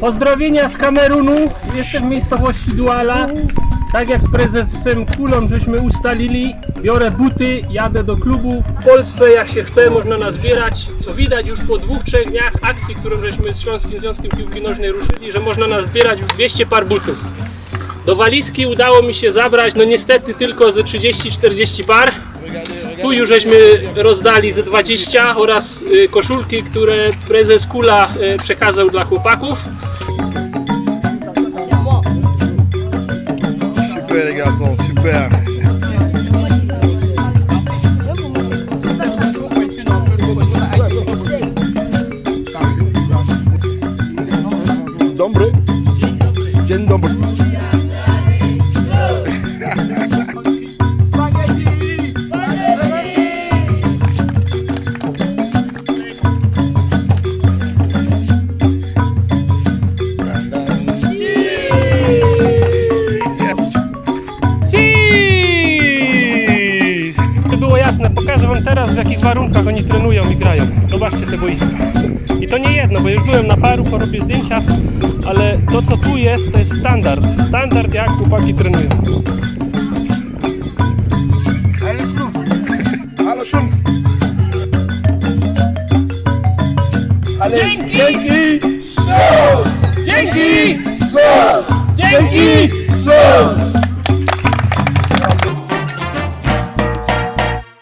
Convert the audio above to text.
Pozdrowienia z Kamerunu. Jestem w miejscowości Duala. Tak jak z prezesem Kulą żeśmy ustalili, biorę buty, jadę do klubu. W Polsce jak się chce można nazbierać. Co widać już po dwóch, trzech dniach akcji, którą żeśmy z Śląskim Związkiem Piłki Nożnej ruszyli, że można nazbierać już 200 par butów. Do walizki udało mi się zabrać, no niestety tylko ze 30-40 par. Tu już żeśmy rozdali ze 20 oraz y, koszulki, które prezes Kula y, przekazał dla chłopaków. Super les garçons, super. Dombre. Jen Dombre. Teraz w jakich warunkach oni trenują i grają. Zobaczcie te boiska. I to nie jedno, bo już byłem na paru, porobię zdjęcia, ale to co tu jest, to jest standard. Standard jak chłopaki trenują. Ale znów. Ale szums. Ale Dzięki! Dzięki! Dzięki! Dzięki!